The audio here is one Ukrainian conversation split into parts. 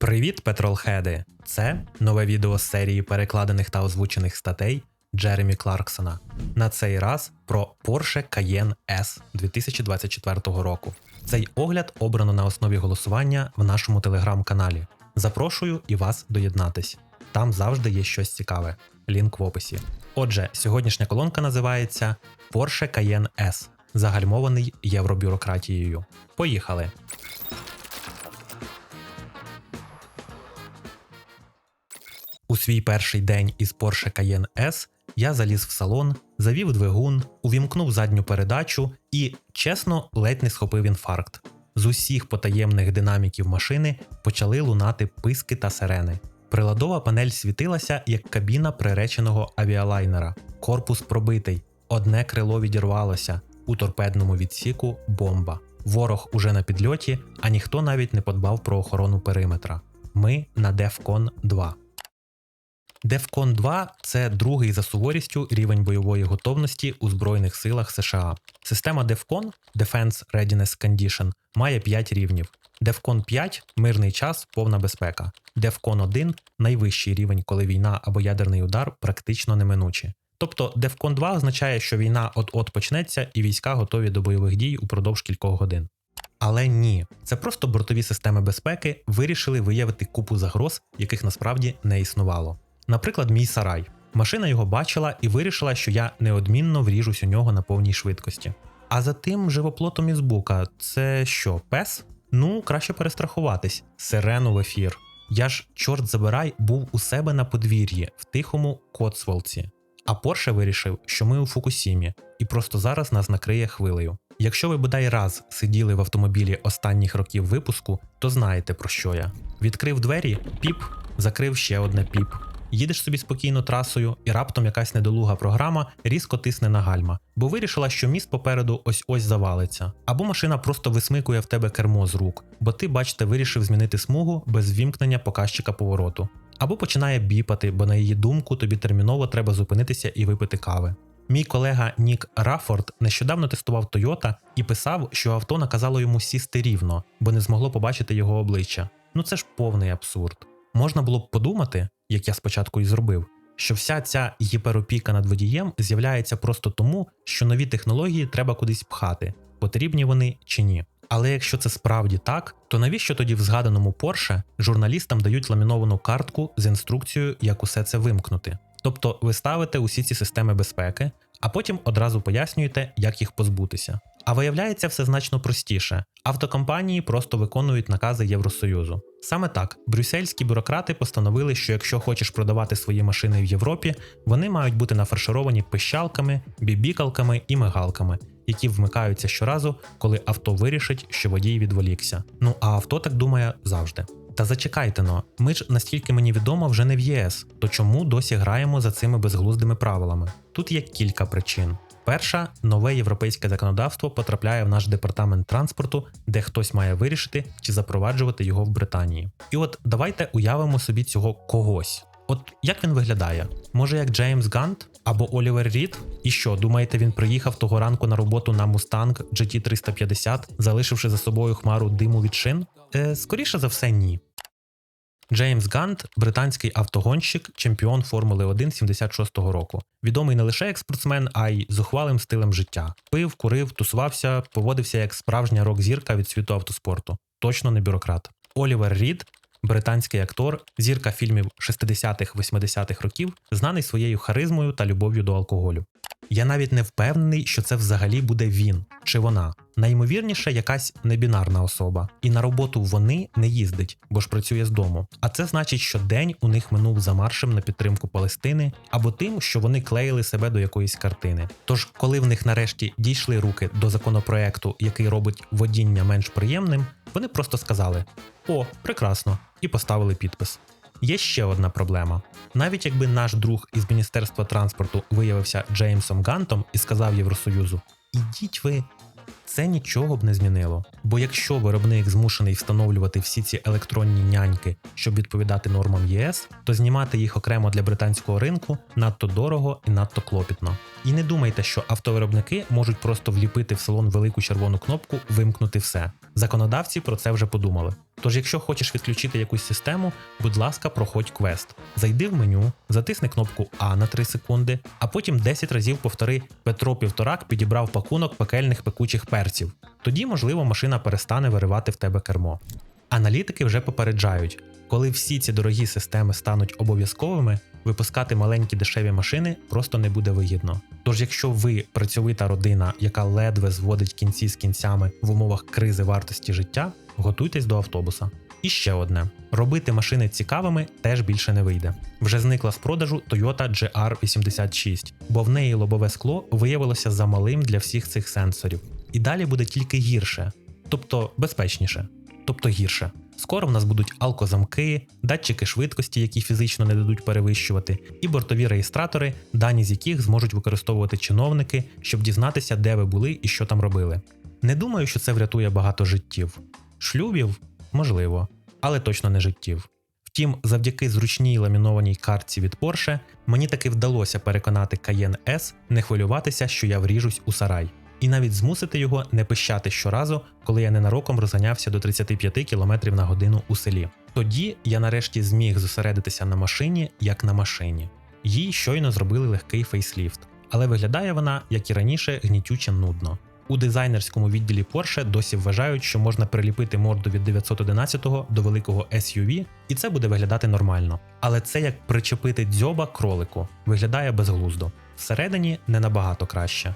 Привіт, петролхеди! Це нове відео з серії перекладених та озвучених статей Джеремі Кларксона. На цей раз про Porsche Cayenne S 2024 року. Цей огляд обрано на основі голосування в нашому телеграм-каналі. Запрошую і вас доєднатись. Там завжди є щось цікаве. Лінк в описі. Отже, сьогоднішня колонка називається Porsche Cayenne S, загальмований євробюрократією. Поїхали! У свій перший день із Porsche Cayenne S я заліз в салон, завів двигун, увімкнув задню передачу і, чесно, ледь не схопив інфаркт. З усіх потаємних динаміків машини почали лунати писки та сирени. Приладова панель світилася як кабіна приреченого авіалайнера. Корпус пробитий, одне крило відірвалося, у торпедному відсіку бомба. Ворог уже на підльоті, а ніхто навіть не подбав про охорону периметра. Ми на DEFCON 2. DEFCON 2 це другий за суворістю рівень бойової готовності у Збройних силах США. Система DEFCON Defense Readiness Condition має 5 рівнів. DEFCON 5 мирний час, повна безпека. DEFCON 1 найвищий рівень, коли війна або ядерний удар практично неминучі. Тобто DEFCON 2 означає, що війна от-от почнеться і війська готові до бойових дій упродовж кількох годин. Але ні, це просто бортові системи безпеки вирішили виявити купу загроз, яких насправді не існувало. Наприклад, мій сарай. Машина його бачила і вирішила, що я неодмінно вріжусь у нього на повній швидкості. А за тим живоплотом із бука це що, пес? Ну, краще перестрахуватись. Сирену в ефір. Я ж, чорт забирай, був у себе на подвір'ї в тихому Коцволці. А Порше вирішив, що ми у Фукусімі, і просто зараз нас накриє хвилею. Якщо ви бодай раз сиділи в автомобілі останніх років випуску, то знаєте про що я. Відкрив двері, піп, закрив ще одне піп. Їдеш собі спокійно трасою, і раптом якась недолуга програма різко тисне на гальма, бо вирішила, що міст попереду ось ось завалиться. Або машина просто висмикує в тебе кермо з рук, бо ти, бачите, вирішив змінити смугу без ввімкнення показчика повороту. Або починає біпати, бо на її думку тобі терміново треба зупинитися і випити кави. Мій колега Нік Рафорд нещодавно тестував Toyota і писав, що авто наказало йому сісти рівно, бо не змогло побачити його обличчя. Ну це ж повний абсурд. Можна було б подумати, як я спочатку і зробив, що вся ця гіперопіка над водієм з'являється просто тому, що нові технології треба кудись пхати, потрібні вони чи ні. Але якщо це справді так, то навіщо тоді в згаданому Porsche журналістам дають ламіновану картку з інструкцією, як усе це вимкнути? Тобто ви ставите усі ці системи безпеки, а потім одразу пояснюєте, як їх позбутися. А виявляється все значно простіше. Автокомпанії просто виконують накази Євросоюзу. Саме так, брюссельські бюрократи постановили, що якщо хочеш продавати свої машини в Європі, вони мають бути нафаршировані пищалками, бібікалками і мигалками, які вмикаються щоразу, коли авто вирішить, що водій відволікся. Ну а авто так думає завжди. Та зачекайте но, ми ж настільки мені відомо вже не в ЄС, то чому досі граємо за цими безглуздими правилами? Тут є кілька причин. Перша, нове європейське законодавство потрапляє в наш департамент транспорту, де хтось має вирішити, чи запроваджувати його в Британії. І от давайте уявимо собі цього когось. От як він виглядає? Може як Джеймс Гант або Олівер Рід? І що, думаєте, він приїхав того ранку на роботу на Mustang GT350, залишивши за собою хмару диму від шин? Е, скоріше за все, ні. Джеймс Гант британський автогонщик, чемпіон Формули 1 76-го року. Відомий не лише як спортсмен, а й зухвалим стилем життя. Пив, курив, тусувався, поводився як справжня рок-зірка від світу автоспорту. Точно не бюрократ. Олівер Рід, британський актор, зірка фільмів 60-х-80-х років, знаний своєю харизмою та любов'ю до алкоголю. Я навіть не впевнений, що це взагалі буде він чи вона. Найімовірніше, якась небінарна особа, і на роботу вони не їздить, бо ж працює з дому. А це значить, що день у них минув за маршем на підтримку Палестини або тим, що вони клеїли себе до якоїсь картини. Тож, коли в них нарешті дійшли руки до законопроекту, який робить водіння менш приємним, вони просто сказали: О, прекрасно! і поставили підпис. Є ще одна проблема. Навіть якби наш друг із Міністерства транспорту виявився Джеймсом Гантом і сказав Євросоюзу: Ідіть ви Це нічого б не змінило. Бо якщо виробник змушений встановлювати всі ці електронні няньки, щоб відповідати нормам ЄС, то знімати їх окремо для британського ринку надто дорого і надто клопітно. І не думайте, що автовиробники можуть просто вліпити в салон велику червону кнопку Вимкнути все. Законодавці про це вже подумали. Тож, якщо хочеш відключити якусь систему, будь ласка, проходь квест. Зайди в меню, затисни кнопку А на 3 секунди, а потім 10 разів повтори Петро Півторак підібрав пакунок пекельних пекучих перців. Тоді, можливо, машина перестане виривати в тебе кермо. Аналітики вже попереджають, коли всі ці дорогі системи стануть обов'язковими, випускати маленькі дешеві машини просто не буде вигідно. Тож, якщо ви працьовита родина, яка ледве зводить кінці з кінцями в умовах кризи вартості життя, готуйтесь до автобуса. І ще одне: робити машини цікавими теж більше не вийде. Вже зникла з продажу Toyota GR86, бо в неї лобове скло виявилося замалим для всіх цих сенсорів. І далі буде тільки гірше, тобто безпечніше, тобто гірше. Скоро в нас будуть алкозамки, датчики швидкості, які фізично не дадуть перевищувати, і бортові реєстратори, дані з яких зможуть використовувати чиновники, щоб дізнатися, де ви були і що там робили. Не думаю, що це врятує багато життів. Шлюбів можливо, але точно не життів. Втім, завдяки зручній ламінованій картці від Porsche, мені таки вдалося переконати Cayenne S не хвилюватися, що я вріжусь у сарай, і навіть змусити його не пищати щоразу, коли я ненароком розганявся до 35 км на годину у селі. Тоді я нарешті зміг зосередитися на машині як на машині. Їй щойно зробили легкий фейсліфт, але виглядає вона, як і раніше, гнітюче нудно. У дизайнерському відділі Porsche досі вважають, що можна приліпити морду від 911 до великого SUV, і це буде виглядати нормально. Але це як причепити дзьоба кролику, виглядає безглуздо. Всередині не набагато краще.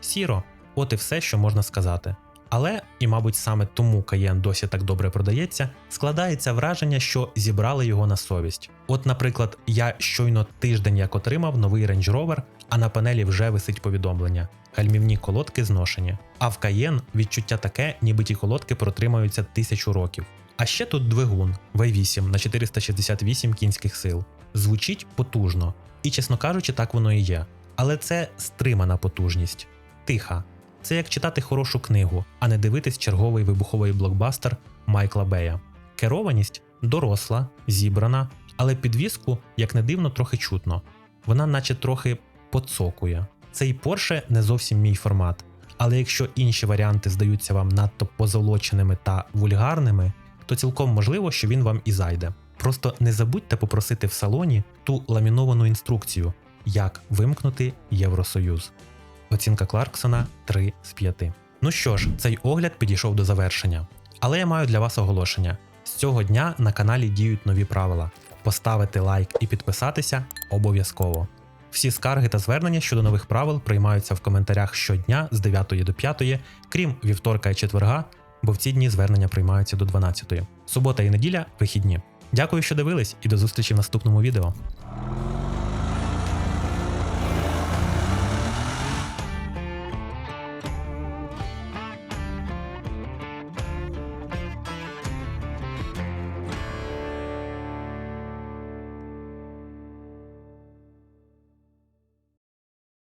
Сіро, от і все, що можна сказати. Але, і мабуть, саме тому Cayenne досі так добре продається, складається враження, що зібрали його на совість. От, наприклад, я щойно тиждень як отримав новий Range Rover, а на панелі вже висить повідомлення: гальмівні колодки зношені. А в Cayenne відчуття таке, ніби ті колодки протримаються тисячу років. А ще тут двигун V8 на 468 кінських сил. Звучить потужно, і, чесно кажучи, так воно і є. Але це стримана потужність, тиха. Це як читати хорошу книгу, а не дивитись черговий вибуховий блокбастер Майкла Бея. Керованість доросла, зібрана, але підвіску, як не дивно, трохи чутно. Вона, наче трохи поцокує. Цей Porsche не зовсім мій формат. Але якщо інші варіанти здаються вам надто позолоченими та вульгарними, то цілком можливо, що він вам і зайде. Просто не забудьте попросити в салоні ту ламіновану інструкцію, як вимкнути Євросоюз. Оцінка Кларксона 3 з 5. Ну що ж, цей огляд підійшов до завершення. Але я маю для вас оголошення: з цього дня на каналі діють нові правила. Поставити лайк і підписатися обов'язково. Всі скарги та звернення щодо нових правил приймаються в коментарях щодня з 9 до 5, крім вівторка і четверга, бо в ці дні звернення приймаються до 12. Субота і неділя вихідні. Дякую, що дивились, і до зустрічі в наступному відео.